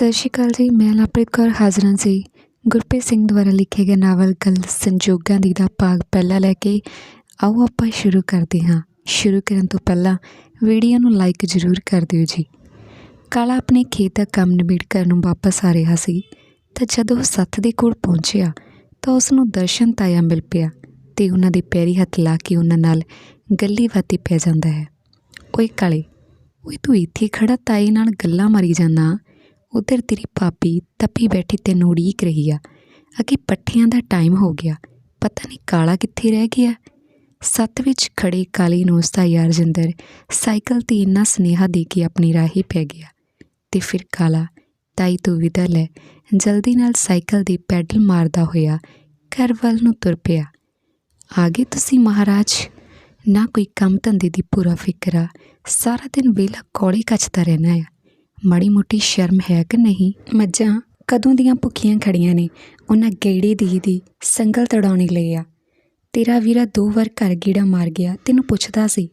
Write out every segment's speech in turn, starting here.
ਸਤਿ ਸ਼੍ਰੀ ਅਕਾਲ ਜੀ, ਮੈਂ ਲਵਪ੍ਰੀਤ ਕੌਰ ਹਾਜ਼ਰਾਂ ਸੀ ਗੁਰਪ੍ਰੀਤ ਸਿੰਘ ਦੁਆਰਾ ਲਿਖੇ ਗਏ ਨਾਵਲ ਗੱਲ ਸੰਜੋਗਾਂ ਦੀ ਦਾ ਭਾਗ ਪਹਿਲਾ ਲੈ ਕੇ ਆਓ ਆਪਾਂ ਸ਼ੁਰੂ ਕਰਦੇ ਹਾਂ। ਸ਼ੁਰੂ ਕਰਨ ਤੋਂ ਪਹਿਲਾਂ ਵੀਡੀਓ ਨੂੰ ਲਾਈਕ ਜ਼ਰੂਰ ਕਰ ਦਿਓ ਜੀ। ਕਾਲਾ ਆਪਣੇ ਖੇਤ ਦਾ ਕੰਮ ਨਿਬੇੜ ਕਰਨ ਨੂੰ ਵਾਪਸ ਆ ਰਿਹਾ ਸੀ, ਤਾਂ ਜਦੋਂ ਉਹ ਸੱਥ ਦੇ ਕੋਲ ਪਹੁੰਚਿਆ, ਤਾਂ ਉਸ ਨੂੰ ਦਰਸ਼ਨ ਤਾਇਆ ਮਿਲ ਪਿਆ ਤੇ ਉਹਨਾਂ ਦੇ ਪੈਰੀ ਹੱਥ ਲਾ ਕੇ ਉਹਨਾਂ ਨਾਲ ਗੱਲੀ ਬਾਤੀ ਪੈ ਜਾਂਦਾ ਹੈ। ਓਏ ਕਾਲੇ, ਓਏ ਤੂੰ ਇੱਥੇ ਖੜਾ ਤਾਏ ਨਾਲ ਗੱਲਾਂ ਮਾਰੀ ਜਾਂਦਾ ਉਧਰ ਤੇਰੀ ਭਾਬੀ ਤੱਪੀ ਬੈਠੀ ਤੈਨੂੰ ਉਡੀਕ ਰਹੀ ਆ। ਅਗੇ ਪੱਠਿਆਂ ਦਾ ਟਾਈਮ ਹੋ ਗਿਆ। ਪਤਾ ਨਹੀਂ ਕਾਲਾ ਕਿੱਥੇ ਰਹਿ ਗਿਆ। ਸੱਤ ਵਿੱਚ ਖੜੇ ਕਾਲੀ ਨੂੰ ਉਸਦਾ ਯਾਰ ਜਿੰਦਰ ਸਾਈਕਲ ਤੇ ਇੰਨਾ ਸਨੇਹਾ ਦੇ ਕੇ ਆਪਣੀ ਰਾਹੀ ਪੈ ਗਿਆ। ਤੇ ਫਿਰ ਕਾਲਾ, ਤਾਈ ਤੋਂ ਵਿਦਾ ਲੈ। ਜਲਦੀ ਨਾਲ ਸਾਈਕਲ ਦੇ ਪੈਡਲ ਮਾਰਦਾ ਹੋਇਆ ਘਰ ਵੱਲ ਨੂੰ ਤੁਰ ਪਿਆ। ਆਗੇ ਤੁਸੀਂ ਮਹਾਰਾਜ। ਨਾ ਕੋਈ ਕੰਮ ਧੰਦੇ ਦੀ ਪੂਰਾ ਫਿਕਰ ਆ। ਸਾਰਾ ਦਿਨ ਵੇਲਾ ਕੌੜੀ ਕੱਚਦਾ ਰਹਿਣਾ ਆ। ਮਾੜੀ ਮੋਟੀ ਸ਼ਰਮ ਹੈ ਕਿ ਨਹੀਂ? ਮੱਝਾਂ ਕਦੋਂ ਦੀਆਂ ਭੁੱਖੀਆਂ ਖੜੀਆਂ ਨੇ? ਉਹਨਾਂ ਗੇੜੇ ਦੀ ਦੀ ਸੰਗਲ ਤੜਾਉਣੀ ਲਈ ਆ। ਤੇਰਾ ਵੀਰਾ ਦੋ ਵਾਰ ਘਰ ਗੀੜਾ ਮਾਰ ਗਿਆ, ਤੈਨੂੰ ਪੁੱਛਦਾ ਸੀ।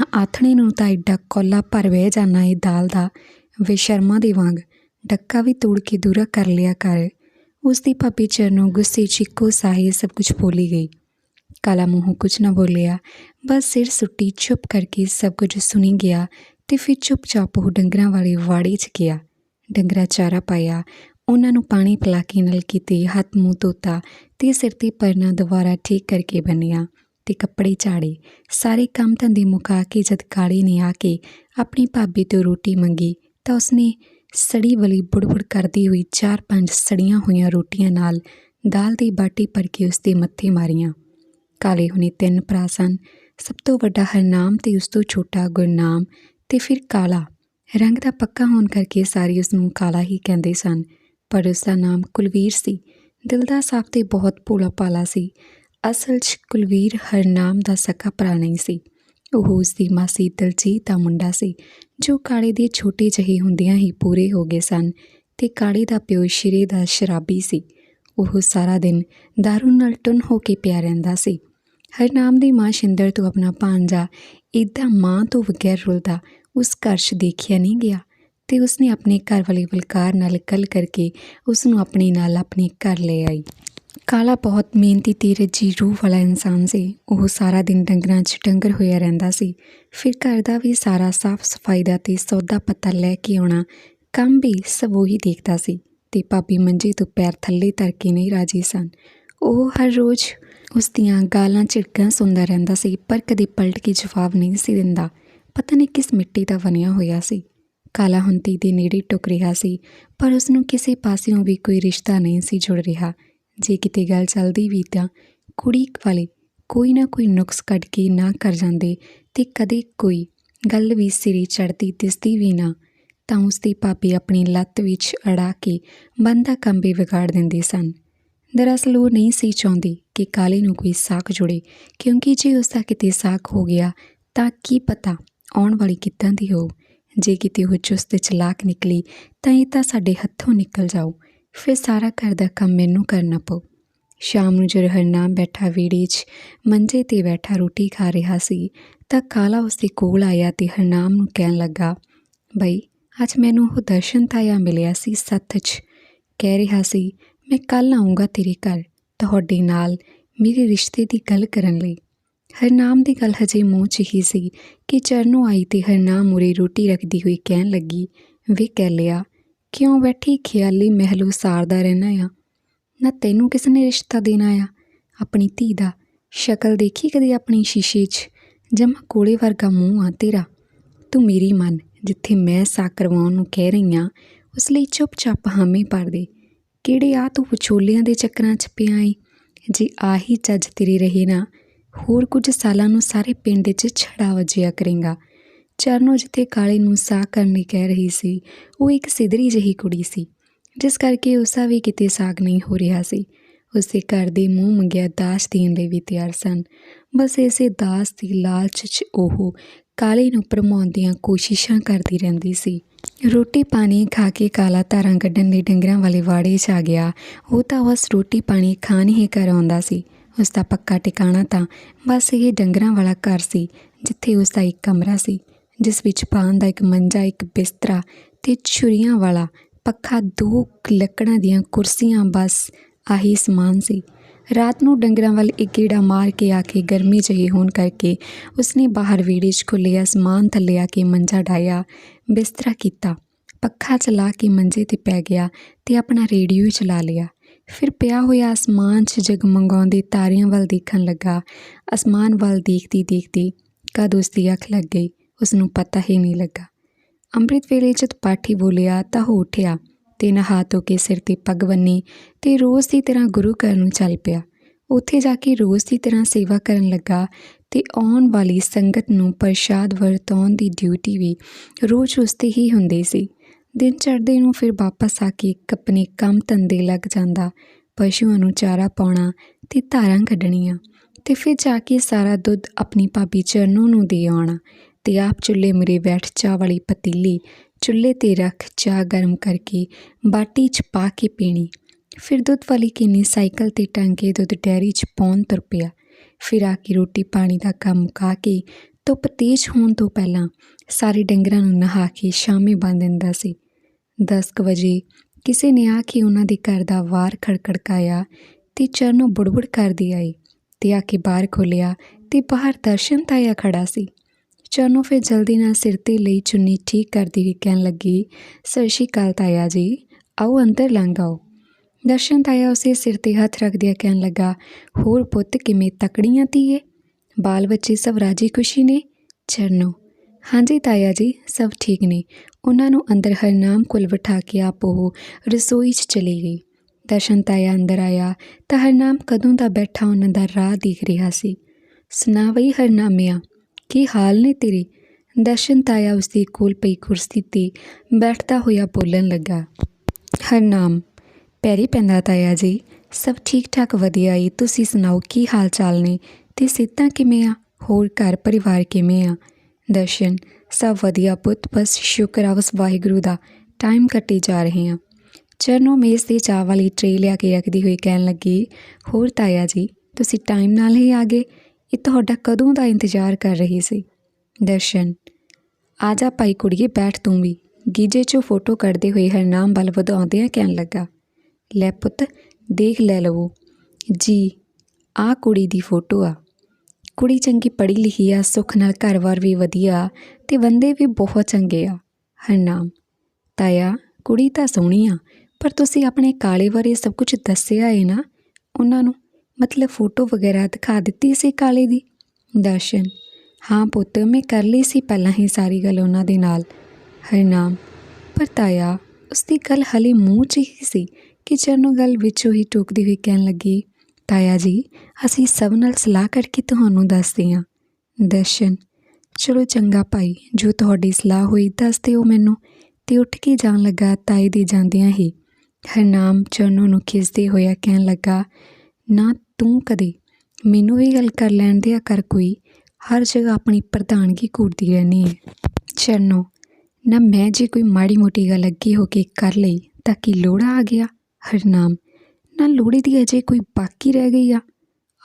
ਨਾ ਆਥਣੇ ਨੂੰ ਤਾਂ ਐਡਾ ਕੋਲਾ ਭਰ ਵਹਿ ਜਾਣਾ ਏ ਦਾਲ ਦਾ ਬੇਸ਼ਰਮਾ ਦੇ ਵਾਂਗ। ਡੱਕਾ ਵੀ ਤੋੜ ਕੇ ਦੂਰਾ ਕਰ ਲਿਆ ਕਰ। ਉਸ ਦੀ ਭਾਬੀ ਚਰਨੋਂ ਗੁੱਸੇ ਚਿੱਕੋ ਇੱਕੋ ਸਭ ਕੁਝ ਬੋਲੀ ਗਈ। ਕਾਲਾ ਮੂੰਹ ਕੁਝ ਨਾ ਬੋਲਿਆ, ਬਸ ਸਿਰ ਸੁੱਟੀ ਚੁੱਪ ਕਰਕੇ ਸਭ ਕੁਝ ਸੁਣੀ ਗਿਆ। ਤੇ ਫਿਰ ਚੁੱਪਚਾਪ ਉਹ ਡੰਗਰਾਂ ਵਾਲੇ ਵਾੜੇ 'ਚ ਗਿਆ। ਡੰਗਰਾ ਚਾਰਾ ਪਾਇਆ, ਉਹਨਾਂ ਨੂੰ ਪਾਣੀ ਪਿਲਾ ਕੇ ਨਲਕੀ ਤੇ ਹੱਥ ਮੂੰਹ ਧੋਤਾ ਤੇ ਸਿਰ ਤੇ ਪਰਨਾ ਦੁਬਾਰਾ ਠੀਕ ਕਰਕੇ ਬੰਨਿਆ ਤੇ ਕੱਪੜੇ ਝਾੜੇ। ਸਾਰੇ ਕੰਮ ਧੰਦੇ ਮੁਕਾ ਕੇ ਜਦ ਕਾਲੀ ਨੇ ਆ ਕੇ ਆਪਣੀ ਭਾਬੀ ਤੋਂ ਰੋਟੀ ਮੰਗੀ ਤਾਂ ਉਸਨੇ ਸੜੀ ਵਲੀ ਬੁੜਬੁੜ ਕਰਦੀ ਹੋਈ ਚਾਰ ਪੰਜ ਸੜੀਆਂ ਹੋਈਆਂ ਰੋਟੀਆਂ ਨਾਲ ਦਾਲ ਦੀ ਬਾਟੀ ਭਰ ਕੇ ਉਸਦੇ ਮੱਥੇ ਮਾਰੀਆਂ। ਕਾਲੇ ਹੁਣੇ ਤਿੰਨ ਭਰਾ ਸਨ। ਸਭ ਤੋਂ ਵੱਡਾ ਹਰਨਾਮ ਤੇ ਉਸ ਤੋਂ ਛੋਟਾ ਗੁਰਨਾਮ। ਤੇ ਫਿਰ ਕਾਲਾ। ਰੰਗ ਦਾ ਪੱਕਾ ਹੋਣ ਕਰਕੇ ਸਾਰੇ ਉਸ ਨੂੰ ਕਾਲਾ ਹੀ ਕਹਿੰਦੇ ਸਨ, ਪਰ ਉਸ ਦਾ ਨਾਮ ਕੁਲਵੀਰ ਸੀ। ਦਿਲ ਦਾ ਸਾਫ਼ ਤੇ ਬਹੁਤ ਭੋਲਾ ਭਾਲਾ ਸੀ। ਅਸਲ 'ਚ ਕੁਲਵੀਰ ਹਰਨਾਮ ਦਾ ਸਕਾ ਭਰਾ ਨਹੀਂ ਸੀ। ਉਹ ਉਸ ਦੀ ਮਾਸੀ ਦਲਜੀਤ ਦਾ ਮੁੰਡਾ ਸੀ, ਜੋ ਕਾਲੇ ਦੇ ਛੋਟੇ ਜਿਹੇ ਹੁੰਦਿਆਂ ਹੀ ਪੂਰੇ ਹੋ ਗਏ ਸਨ ਤੇ ਕਾਲੇ ਦਾ ਪਿਓ ਸ਼ਿਰੇ ਦਾ ਸ਼ਰਾਬੀ ਸੀ। ਉਹ ਸਾਰਾ ਦਿਨ ਦਾਰੂ ਨਾਲ ਟੁੰਨ ਹੋ ਕੇ ਪਿਆ ਰਹਿੰਦਾ ਸੀ। ਹਰਨਾਮ ਦੀ ਮਾਂ ਸ਼ਿੰਦਰ ਤੋਂ ਆਪਣਾ ਭਾਂਜਾ ਇਦਾਂ ਮਾਂ ਤੋਂ ਬਗੈਰ ਰੁਲਦਾ ਉਸ ਘਰ 'ਚ ਦੇਖਿਆ ਨਹੀਂ ਗਿਆ ਤੇ ਉਸਨੇ ਆਪਣੇ ਘਰ ਵਾਲੇ ਬਲਕਾਰ ਨਾਲ ਗੱਲ ਕਰਕੇ ਉਸ ਨੂੰ ਆਪਣੇ ਨਾਲ ਆਪਣੇ ਘਰ ਲੈ ਆਈ। ਕਾਲਾ ਬਹੁਤ ਮਿਹਨਤੀ ਤੇ ਰੱਜੀ ਰੂਹ ਵਾਲਾ ਇਨਸਾਨ ਸੀ। ਉਹ ਸਾਰਾ ਦਿਨ ਡੰਗਰਾਂ 'ਚ ਡੰਗਰ ਹੋਇਆ ਰਹਿੰਦਾ ਸੀ। ਫਿਰ ਘਰ ਦਾ ਵੀ ਸਾਰਾ ਸਾਫ਼ ਸਫ਼ਾਈ ਦਾ ਤੇ ਸੌਦਾ ਪੱਤਾ ਲੈ ਕੇ ਆਉਣਾ ਕੰਮ ਵੀ ਸਭ ਉਹੀ ਦੇਖਦਾ ਸੀ ਤੇ ਭਾਬੀ ਮੰਜੀ ਤੋਂ ਪੈਰ ਥੱਲੇ ਧਰ ਕੇ ਨਹੀਂ ਰਾਜੀ ਸਨ। ਉਹ ਹਰ ਰੋਜ਼ ਉਸ ਦੀਆਂ ਗਾਲਾਂ ਝਿੜਕਾਂ ਸੁਣਦਾ ਰਹਿੰਦਾ ਸੀ ਪਰ ਕਦੇ ਪਲਟ ਕੇ ਜਵਾਬ ਨਹੀਂ ਸੀ ਦਿੰਦਾ। ਪਤਾ ਨਹੀਂ ਕਿਸ ਮਿੱਟੀ ਦਾ ਬਣਿਆ ਹੋਇਆ ਸੀ। ਕਾਲਾ ਹੁੰਤੀ ਦੇ ਨੇੜੇ ਟੁਕ ਰਿਹਾ ਸੀ, ਪਰ ਉਸ ਨੂੰ ਕਿਸੇ ਪਾਸਿਓਂ ਵੀ ਕੋਈ ਰਿਸ਼ਤਾ ਨਹੀਂ ਸੀ ਜੁੜ ਰਿਹਾ। ਜੇ ਕਿਤੇ ਗੱਲ ਚੱਲਦੀ ਵੀ ਤਾਂ ਕੁੜੀ ਵਾਲੇ ਕੋਈ ਨਾ ਕੋਈ ਨੁਕਸ ਕੱਢ ਕੇ ਨਾ ਕਰ ਜਾਂਦੇ ਤੇ ਕਦੇ ਕੋਈ ਗੱਲ ਵੀ ਸਿਰੇ ਚੜਦੀ ਦਿਸਦੀ ਵੀ ਨਾ। ਤਾਂ ਉਸ ਦੀ ਭਾਬੀ ਆਪਣੀ ਲੱਤ ਵਿੱਚ ਅੜਾ ਕੇ ਬੰਦਾ ਕੰਬੇ ਵਿਗਾੜ ਦਿੰਦੇ ਸਨ। ਦਰਅਸਲ ਉਹ ਨਹੀਂ ਸੀ ਚਾਹੁੰਦੀ ਕਿ ਕਾਲੇ ਨੂੰ ਕੋਈ ਸਾਖ ਜੁੜੇ, ਕਿਉਂਕਿ ਜੇ ਉਸ ਦਾ ਕਿਤੇ ਸਾਖ ਹੋ ਗਿਆ ਤਾਂ ਕੀ ਪਤਾ ਆਉਣ ਵਾਲੀ ਕਿੱਦਾਂ ਦੀ ਹੋ ਜੇ ਕਿਤੇ ਉਹ ਚੁਸਤ ਚਲਾਕ ਨਿਕਲੀ, ਤਾਂ ਇਹ ਤਾਂ ਸਾਡੇ ਹੱਥੋਂ ਨਿਕਲ ਜਾਊ। ਫਿਰ ਸਾਰਾ ਘਰ ਦਾ ਕੰਮ ਮੈਨੂੰ ਕਰਨਾ ਪਊ। ਸ਼ਾਮ ਨੂੰ ਜਦੋਂ ਹਰਨਾਮ ਬੈਠਾ ਵਿਹੜੇ 'ਚ, ਮੰਜੇ ਤੇ ਬੈਠਾ ਰੋਟੀ ਖਾ ਰਿਹਾ ਸੀ, ਤਾਂ ਕਾਲਾ ਉਸਦੇ ਕੋਲ ਆਇਆ ਤੇ ਹਰਨਾਮ ਨੂੰ ਕਹਿਣ ਲੱਗਾ, ਬਈ, ਅੱਜ ਮੈਨੂੰ ਉਹ ਦਰਸ਼ਨ ਤਾਇਆ ਮਿਲਿਆ ਸੀ ਸੱਥ 'ਚ। ਕਹਿ ਰਿਹਾ ਸੀ, ਮੈਂ ਕੱਲ ਆਉਂਗਾ ਤੇਰੇ ਘਰ। ਤੁਹਾਡੇ ਨਾਲ ਮੇਰੇ ਰਿਸ਼ਤੇ ਦੀ ਗੱਲ ਕਰਨ ਲਈ। ਹਰਨਾਮ ਦੀ ਗੱਲ ਹਜੇ ਮੂੰਹ 'ਚ ਹੀ ਸੀ ਕਿ ਚਰਨੋਂ ਆਈ ਤੇ ਹਰਨਾਮ ਉਰੇ ਰੋਟੀ ਰੱਖਦੀ ਹੋਈ ਕਹਿਣ ਲੱਗੀ, ਵੇ ਕਹਿ ਲਿਆ ਕਿਉਂ ਬੈਠੀ ਖਿਆਲੀ ਮਹਿਲੂ ਸਾਰਦਾ ਰਹਿਣਾ ਆ? ਨਾ ਤੈਨੂੰ ਕਿਸ ਨੇ ਰਿਸ਼ਤਾ ਦੇਣਾ ਆ? ਆਪਣੀ ਧੀ ਦਾ ਸ਼ਕਲ ਦੇਖੀ ਕਦੇ ਆਪਣੀ ਸ਼ੀਸ਼ੇ 'ਚ? ਜਮਾ ਕੋਲੇ ਵਰਗਾ ਮੂੰਹ ਆ ਤੇਰਾ। ਤੂੰ ਮੇਰੀ ਮਨ, ਜਿੱਥੇ ਮੈਂ ਸਾਕ ਕਰਵਾਉਣ ਨੂੰ ਕਹਿ ਰਹੀ ਆ, ਉਸ ਲਈ ਚੁੱਪਚਾਪ ਹਾਮੀ ਭਰ ਦੇ। ਕਿਹੜੇ ਆ ਤੂੰ ਵਿਛੋਲਿਆਂ ਦੇ ਚੱਕਰਾਂ 'ਚ ਪਿਆ ਏ? ਜੇ ਆਹੀ ਚੱਜ ਤੇਰੀ ਰਹੇ ਨਾ ਹੋਰ ਕੁਝ ਸਾਲਾਂ ਨੂੰ ਸਾਰੇ ਪਿੰਡ 'ਚ ਛੜਾ ਵਜਿਆ ਕਰੇਗਾ। ਚਰਨੋ ਜਿੱਥੇ ਕਾਲੇ ਨੂੰ ਸਾਹ ਕਰਨ ਲਈ ਕਹਿ ਰਹੀ ਸੀ, ਉਹ ਇੱਕ ਸਿਧਰੀ ਜਿਹੀ ਕੁੜੀ ਸੀ, ਜਿਸ ਕਰਕੇ ਉਸਾ ਵੀ ਕਿਤੇ ਸਾਗ ਨਹੀਂ ਹੋ ਰਿਹਾ ਸੀ। ਉਸੇ ਘਰ ਦੇ ਮੂੰਹ ਮੰਗਿਆ ਦਾਸ ਦੇਣ ਲਈ ਵੀ ਤਿਆਰ ਸਨ। ਬਸ ਇਸੇ ਦਾਸ ਦੀ ਲਾਲਚ 'ਚ ਉਹ ਕਾਲੇ ਨੂੰ ਭਰਮਾਉਣ ਦੀਆਂ ਕੋਸ਼ਿਸ਼ਾਂ ਕਰਦੀ ਰਹਿੰਦੀ ਸੀ। ਰੋਟੀ ਪਾਣੀ ਖਾ ਕੇ ਕਾਲਾ ਧਾਰਾਂ ਕੱਢਣ ਲਈ ਡੰਗਰਾਂ ਵਾਲੇ ਵਾੜੇ 'ਚ ਆ ਗਿਆ। ਉਹ ਤਾਂ ਬਸ ਰੋਟੀ ਪਾਣੀ ਖਾਣ ਹੀ ਕਰ ਆਉਂਦਾ ਸੀ। ਉਸ ਦਾ ਪੱਕਾ ਟਿਕਾਣਾ ਤਾਂ ਬਸ ਇਹ ਡੰਗਰਾਂ ਵਾਲਾ ਘਰ ਸੀ, ਜਿੱਥੇ ਉਸ ਦਾ ਇੱਕ ਕਮਰਾ ਸੀ, ਜਿਸ ਵਿੱਚ ਪਾਣ ਦਾ ਇੱਕ ਮੰਜਾ, ਇੱਕ ਬਿਸਤਰਾ ਤੇ ਛੁਰੀਆਂ ਵਾਲਾ ਪੱਖਾ, ਦੋ ਲੱਕੜਾਂ ਦੀਆਂ ਕੁਰਸੀਆਂ, ਬਸ ਆਹੀ ਸਮਾਨ ਸੀ। ਰਾਤ ਨੂੰ ਡੰਗਰਾਂ ਵੱਲ ਇੱਕ ਗੇੜਾ ਮਾਰ ਕੇ ਆ ਕੇ ਗਰਮੀ ਜਿਹੀ ਹੋਣ ਕਰਕੇ ਉਸਨੇ ਬਾਹਰ ਵਿਹੜੇ 'ਚ ਖੁੱਲ੍ਹੇ ਅਸਮਾਨ ਥੱਲੇ ਆ ਕੇ ਮੰਜਾ ਡਾਇਆ ਬਿਸਤਰਾ ਕੀਤਾ, ਪੱਖਾ ਚਲਾ ਕੇ ਮੰਜੇ ਤੇ ਪੈ ਗਿਆ ਤੇ ਆਪਣਾ ਰੇਡੀਓ ਚਲਾ ਲਿਆ। ਫਿਰ ਪਿਆ ਹੋਇਆ ਅਸਮਾਨ 'ਚ ਜਗਮਗਾਉਂਦੇ ਤਾਰਿਆਂ ਵੱਲ ਦੇਖਣ ਲੱਗਾ। ਅਸਮਾਨ ਵੱਲ ਦੇਖਦੀ ਦੇਖਦੀ ਕਦ ਉਸ ਦੀ ਅੱਖ ਲੱਗ ਗਈ ਉਸ ਨੂੰ ਪਤਾ ਹੀ ਨਹੀਂ ਲੱਗਾ। ਅੰਮ੍ਰਿਤ ਵੇਲੇ ਜਦ ਪਾਠੀ ਬੋਲਿਆ ਤਾਂ ਉਹ ਉੱਠਿਆ ਤੇ ਨਹਾ ਧੋ ਕੇ ਸਿਰ ਤੇ ਪੱਗ ਬੰਨੀ ਤੇ ਰੋਜ਼ ਦੀ ਤਰ੍ਹਾਂ ਗੁਰੂ ਘਰ ਨੂੰ ਚੱਲ ਪਿਆ। ਉੱਥੇ ਜਾ ਕੇ ਰੋਜ਼ ਦੀ ਤਰ੍ਹਾਂ ਸੇਵਾ ਕਰਨ ਲੱਗਾ ਤੇ ਆਉਣ ਵਾਲੀ ਸੰਗਤ ਨੂੰ ਪ੍ਰਸ਼ਾਦ ਵਰਤਾਉਣ ਦੀ ਡਿਊਟੀ ਵੀ ਰੋਜ਼ ਉਸ 'ਤੇ ਹੀ ਹੁੰਦੀ ਸੀ। ਦਿਨ ਚੜ੍ਹਦੇ ਨੂੰ ਫਿਰ ਵਾਪਸ ਆ ਕੇ ਆਪਣੇ ਕੰਮ ਧੰਦੇ ਲੱਗ ਜਾਂਦਾ। ਪਸ਼ੂਆਂ ਨੂੰ ਚਾਰਾ ਪਾਉਣਾ ਤੇ ਧਾਰਾਂ ਕੱਢਣੀਆਂ ਤੇ ਫਿਰ ਜਾ ਕੇ ਸਾਰਾ ਦੁੱਧ ਆਪਣੀ ਭਾਬੀ ਚਰਨੋਂ ਨੂੰ ਦੇ ਆਉਣਾ ਤੇ ਆਪ ਚੁੱਲ੍ਹੇ ਮਰੇ ਬੈਠ ਚਾਹ ਵਾਲੀ ਪਤੀਲੀ ਚੁੱਲ੍ਹੇ ਤੇ ਰੱਖ ਚਾਹ ਗਰਮ ਕਰਕੇ ਬਾਟੀ 'ਚ ਪਾ ਕੇ ਪੀਣੀ। ਫਿਰ ਦੁੱਧ ਵਾਲੀ ਕਿੰਨੀ ਸਾਈਕਲ ਤੇ ਟੰਗ ਕੇ ਦੁੱਧ ਡੈਰੀ 'ਚ ਪਾਉਣ ਤੁਰ ਪਿਆ। ਫਿਰ ਆ ਕੇ ਰੋਟੀ ਪਾਣੀ ਦਾ ਕੰਮ ਮੁਕਾ ਕੇ ਧੁੱਪ ਤੇਜ਼ ਹੋਣ ਤੋਂ ਪਹਿਲਾਂ ਸਾਰੇ ਡੰਗਰਾਂ ਨੂੰ ਨਹਾ ਕੇ ਸ਼ਾਮੇ ਬੰਨ ਦਿੰਦਾ ਸੀ। 10 ਕੁ ਵਜੇ ਕਿਸੇ ਨੇ ਆ ਕੇ ਉਹਨਾਂ ਦੇ ਘਰ ਦਾ ਵਾਰ ਖੜਖੜਕਾਇਆ ਤੇ ਚਰਨੋਂ ਬੁੜਬੁੜ ਕਰਦੀ ਆਈ ਤੇ ਆ ਕੇ ਬਾਹਰ ਖੋਲਿਆ ਤੇ ਬਾਹਰ ਦਰਸ਼ਨ ਤਾਇਆ ਖੜਾ ਸੀ। ਚਰਨੋਂ ਫਿਰ ਜਲਦੀ ਨਾਲ ਸਿਰ ਤੇ ਲਈ ਚੁੰਨੀ ਠੀਕ ਕਰਦੀ ਹੋਈ ਕਹਿਣ ਲੱਗੀ, ਸਤਿ ਸ਼੍ਰੀ ਅਕਾਲ ਤਾਇਆ ਜੀ, ਆਓ ਅੰਦਰ ਲੰਘ ਆਓ। ਦਰਸ਼ਨ ਤਾਇਆ ਉਸੇ ਸਿਰ ਤੇ ਹੱਥ ਰੱਖਦਿਆਂ ਕਹਿਣ ਲੱਗਾ, ਹੋਰ ਪੁੱਤ ਕਿਵੇਂ ਤਕੜੀਆਂ ਧੀਏ? ਬਾਲ ਬੱਚੇ ਸਭ ਰਾਜੀ ਖੁਸ਼ੀ ਨੇ? ਚਰਨੋ, ਹਾਂਜੀ ਤਾਇਆ ਜੀ, ਸਭ ਠੀਕ ਨੇ। ਉਹਨਾਂ ਨੂੰ ਅੰਦਰ ਹਰਨਾਮ ਕੋਲ ਬਿਠਾ ਕੇ ਆਪ ਉਹ ਰਸੋਈ 'ਚ ਚਲੀ ਗਈ। ਦਰਸ਼ਨ ਤਾਇਆ ਅੰਦਰ ਆਇਆ ਤਾਂ ਹਰਨਾਮ ਕਦੋਂ ਦਾ ਬੈਠਾ ਉਹਨਾਂ ਦਾ ਰਾਹ ਦੇਖ ਰਿਹਾ ਸੀ। ਸੁਣਾ ਬਈ ਹਰਨਾਮਿਆ ਕੀ ਹਾਲ ਨੇ ਤੇਰੇ? ਦਰਸ਼ਨ ਤਾਇਆ ਉਸ ਦੀ ਕੋਲ ਪਈ ਕੁਰਸੀ ਤੇ ਬੈਠਦਾ ਹੋਇਆ ਬੋਲਣ ਲੱਗਾ। ਹਰਨਾਮ ਪੈਰੀ ਪੈਂਦਾ ਤਾਇਆ ਜੀ, ਸਭ ਠੀਕ ਠਾਕ ਵਧੀਆ ਈ, ਤੁਸੀਂ ਸੁਣਾਓ ਕੀ ਹਾਲ ਚਾਲ ਨੇ ਤੇ ਸਿੱਧਾ ਕਿਵੇਂ ਆ? ਹੋਰ ਘਰ ਪਰਿਵਾਰ ਕਿਵੇਂ ਆ? ਦਰਸ਼ਨ ਸਭ ਵਧੀਆ ਪੁੱਤ, ਬਸ ਸ਼ੁਕਰ ਆ ਉਸ ਵਾਹਿਗੁਰੂ ਦਾ। ਟਾਈਮ ਕੱਟੀ ਜਾ ਰਹੇ ਹਾਂ। ਚਰਨੋ ਮੇਜ਼ ਤੇ ਚਾਹ ਵਾਲੀ ਟਰੇ ਲਿਆ ਕੇ ਰੱਖਦੀ ਹੋਈ ਕਹਿਣ ਲੱਗੀ, ਹੋਰ ਤਾਇਆ ਜੀ, ਤੁਸੀਂ ਟਾਈਮ ਨਾਲ ਹੀ ਆ ਗਏ? ਇਹ ਤੁਹਾਡਾ ਕਦੋਂ ਦਾ ਇੰਤਜ਼ਾਰ ਕਰ ਰਹੀ ਸੀ? ਦਰਸ਼ਨ, ਆ ਜਾ ਭਾਈ ਕੁੜੀਏ, ਬੈਠ ਤੂੰ ਵੀ। ਗੀਜੇ 'ਚੋਂ ਫੋਟੋ ਕੱਢਦੇ ਹੋਏ ਹਰਨਾਮ ਵੱਲ ਵਧਾਉਂਦਿਆਂ ਕਹਿਣ ਲੱਗਾ। ਲੈ ਪੁੱਤ, ਦੇਖ ਲੈ ਲਵੋ। ਜੀ ਆ ਕੁੜੀ ਦੀ ਫੋਟੋ ਆ। ਕੁੜੀ ਚੰਗੀ ਪੜ੍ਹੀ ਲਿਖੀ ਆ, ਸੁੱਖ ਨਾਲ ਘਰ ਵਾਰ ਵੀ ਵਧੀਆ ਤੇ ਬੰਦੇ ਵੀ ਬਹੁਤ ਚੰਗੇ ਆ ਹਰਨਾਮ ਤਾਇਆ, ਕੁੜੀ ਤਾਂ ਸੋਹਣੀ ਆ, ਪਰ ਤੁਸੀਂ ਆਪਣੇ ਕਾਲੇ ਬਾਰੇ ਸਭ ਕੁਝ ਦੱਸਿਆ ਏ ਨਾ? ਉਹਨਾਂ ਨੂੰ ਮਤਲਬ ਫੋਟੋ ਵਗੈਰਾ ਦਿਖਾ ਦਿੱਤੀ ਸੀ ਕਾਲੇ ਦੀ? ਦਰਸ਼ਨ, ਹਾਂ ਪੁੱਤ, ਮੈਂ ਕਰ ਲਈ ਸੀ ਪਹਿਲਾਂ ਹੀ ਸਾਰੀ ਗੱਲ ਉਹਨਾਂ ਦੇ ਨਾਲ ਹਰਨਾਮ ਪਰ ਤਾਇਆ ਉਸ ਦੀ ਗੱਲ ਹਲੇ ਮੂੰਹ 'ਚ ਹੀ ਸੀ ਕਿ ਚਰਨੋ ਗੱਲ ਵਿੱਚੋਂ ਹੀ ਟੋਕਦੀ ਹੋਈ ਕਹਿਣ ਲੱਗੀ ਤਾਇਆ ਜੀ, ਅਸੀਂ ਸਭ ਨਾਲ ਸਲਾਹ ਕਰਕੇ ਤੁਹਾਨੂੰ ਦੱਸਦੇ ਹਾਂ। ਦਰਸ਼ਨ, ਚਲੋ ਚੰਗਾ ਭਾਈ, ਜੋ ਤੁਹਾਡੀ ਸਲਾਹ ਹੋਈ ਦੱਸ ਦਿਓ ਮੈਨੂੰ। ਤੇ ਉੱਠ ਕੇ ਜਾਣ ਲੱਗਾ ਤਾਏ ਦੇ ਜਾਂਦਿਆਂ ਹੀ। ਹਰਨਾਮ ਚਰਨੋ ਨੂੰ ਖਿੱਚਦੇ ਹੋਇਆ ਕਹਿਣ ਲੱਗਾ, ਨਾ ਤੂੰ ਕਦੇ ਮੈਨੂੰ ਵੀ ਗੱਲ ਕਰ ਲੈਣ ਦਿਆ ਕਰ ਕੋਈ। ਹਰ ਜਗ੍ਹਾ ਆਪਣੀ ਪ੍ਰਧਾਨਗੀ ਕੂੜਦੀ ਰਹਿਣੀ ਹੈ ਚਰਨੋ, ਨਾ ਮੈਂ ਜੇ ਕੋਈ ਮਾੜੀ ਮੋਟੀ ਗੱਲ ਅੱਗੇ ਹੋ ਕੇ ਕਰ ਲਈ ਤਾਂ ਕੀ ਲੋੜਾ ਆ ਗਿਆ? ਹਰਨਾਮ ਨਾ ਲੋੜੇ ਦੀ ਅਜੇ ਕੋਈ ਬਾਕੀ ਰਹਿ ਗਈ ਆ।